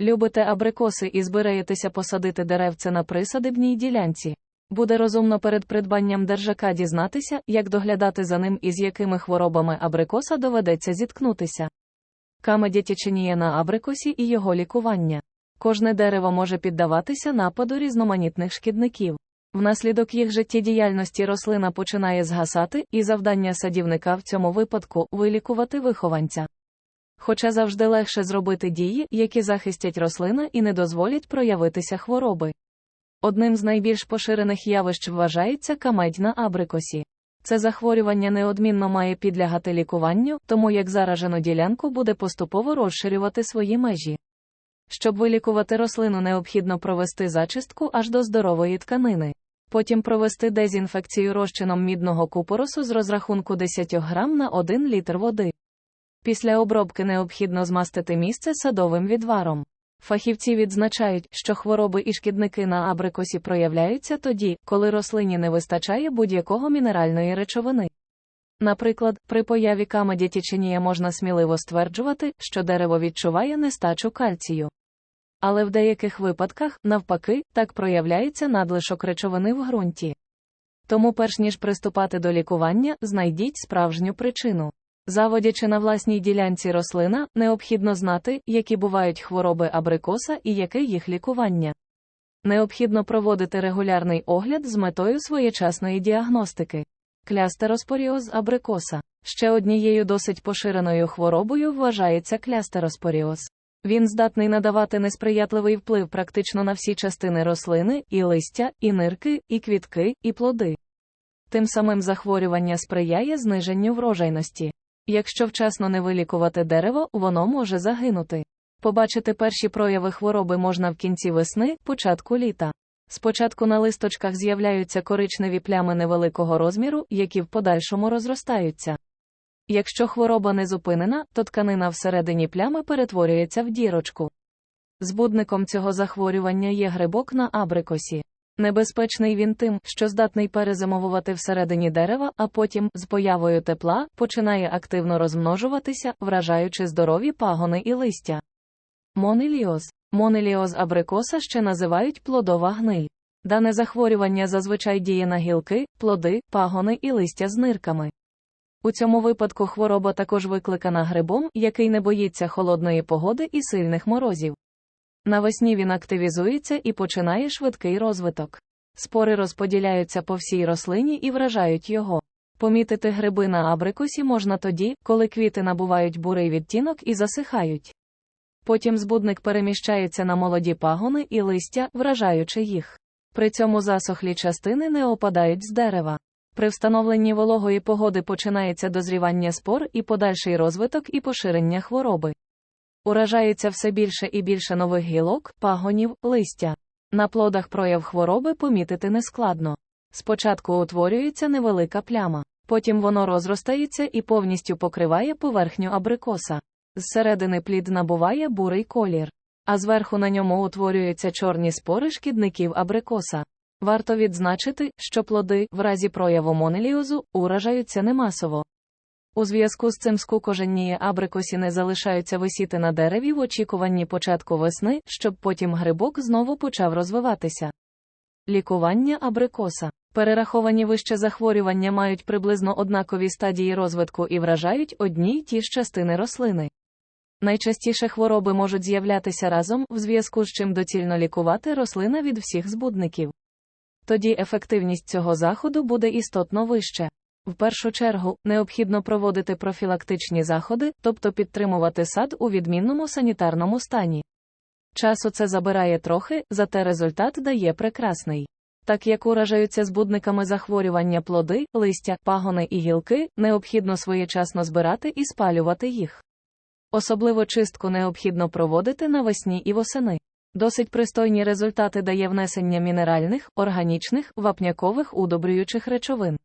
Любите абрикоси і збираєтеся посадити деревце на присадибній ділянці. Буде розумно перед придбанням держака дізнатися, як доглядати за ним і з якими хворобами абрикоса доведеться зіткнутися. Камедя теченіє на абрикосі і його лікування. Кожне дерево може піддаватися нападу різноманітних шкідників. Внаслідок їх життєдіяльності рослина починає згасати, і завдання садівника в цьому випадку вилікувати вихованця. Хоча завжди легше зробити дії, які захистять рослина і не дозволять проявитися хвороби. Одним з найбільш поширених явищ вважається камедь на абрикосі. Це захворювання неодмінно має підлягати лікуванню, тому як заражену ділянку буде поступово розширювати свої межі. Щоб вилікувати рослину, необхідно провести зачистку аж до здорової тканини. Потім провести дезінфекцію розчином мідного купоросу з розрахунку 10 грам на 1 літр води. Після обробки необхідно змастити місце садовим відваром. Фахівці відзначають, що хвороби і шкідники на абрикосі проявляються тоді, коли рослині не вистачає будь-якого мінеральної речовини. Наприклад, при появі камеді тіченія можна сміливо стверджувати, що дерево відчуває нестачу кальцію. Але в деяких випадках, навпаки, так проявляється надлишок речовини в ґрунті. Тому, перш ніж приступати до лікування, знайдіть справжню причину. Заводячи на власній ділянці рослина, необхідно знати, які бувають хвороби абрикоса і яке їх лікування. Необхідно проводити регулярний огляд з метою своєчасної діагностики. Клястероспоріоз абрикоса. Ще однією досить поширеною хворобою вважається клястероспоріоз. Він здатний надавати несприятливий вплив практично на всі частини рослини, і листя, і нирки, і квітки, і плоди. Тим самим захворювання сприяє зниженню врожайності. Якщо вчасно не вилікувати дерево, воно може загинути. Побачити перші прояви хвороби можна в кінці весни, початку літа. Спочатку на листочках з'являються коричневі плями невеликого розміру, які в подальшому розростаються. Якщо хвороба не зупинена, то тканина всередині плями перетворюється в дірочку. Збудником цього захворювання є грибок на абрикосі. Небезпечний він тим, що здатний перезимовувати всередині дерева, а потім, з появою тепла, починає активно розмножуватися, вражаючи здорові пагони і листя. Монеліоз. Монеліоз абрикоса ще називають плодова гниль. Дане захворювання зазвичай діє на гілки, плоди, пагони і листя з нирками. У цьому випадку хвороба також викликана грибом, який не боїться холодної погоди і сильних морозів. Навесні він активізується і починає швидкий розвиток. Спори розподіляються по всій рослині і вражають його. Помітити гриби на абрикосі можна тоді, коли квіти набувають бурий відтінок і засихають. Потім збудник переміщається на молоді пагони і листя, вражаючи їх. При цьому засохлі частини не опадають з дерева. При встановленні вологої погоди починається дозрівання спор і подальший розвиток і поширення хвороби. Уражається все більше і більше нових гілок, пагонів, листя. На плодах прояв хвороби помітити нескладно. Спочатку утворюється невелика пляма, потім воно розростається і повністю покриває поверхню абрикоса. Зсередини плід набуває бурий колір, а зверху на ньому утворюються чорні спори шкідників абрикоса. Варто відзначити, що плоди, в разі прояву монеліозу, уражаються немасово. У зв'язку з цим скукоженні абрикосі не залишаються висіти на дереві в очікуванні початку весни, щоб потім грибок знову почав розвиватися. Лікування абрикоса. Перераховані вище захворювання мають приблизно однакові стадії розвитку і вражають одні й ті ж частини рослини. Найчастіше хвороби можуть з'являтися разом, в зв'язку з чим доцільно лікувати рослина від всіх збудників. Тоді ефективність цього заходу буде істотно вища. В першу чергу, необхідно проводити профілактичні заходи, тобто підтримувати сад у відмінному санітарному стані. Часу це забирає трохи, зате результат дає прекрасний. Так як уражаються збудниками захворювання плоди, листя, пагони і гілки, необхідно своєчасно збирати і спалювати їх. Особливо чистку необхідно проводити навесні і восени. Досить пристойні результати дає внесення мінеральних, органічних, вапнякових удобрюючих речовин.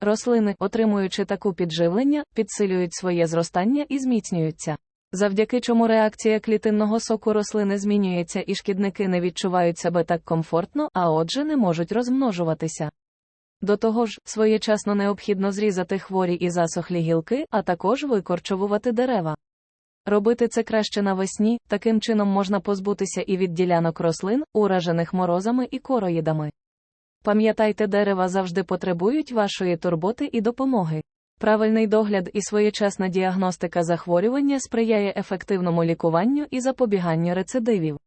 Рослини, отримуючи таку підживлення, підсилюють своє зростання і зміцнюються. Завдяки чому реакція клітинного соку рослини змінюється і шкідники не відчувають себе так комфортно, а отже не можуть розмножуватися. До того ж, своєчасно необхідно зрізати хворі і засохлі гілки, а також викорчовувати дерева. Робити це краще навесні, таким чином можна позбутися і від ділянок рослин, уражених морозами і короїдами. Пам'ятайте, дерева завжди потребують вашої турботи і допомоги. Правильний догляд і своєчасна діагностика захворювання сприяє ефективному лікуванню і запобіганню рецидивів.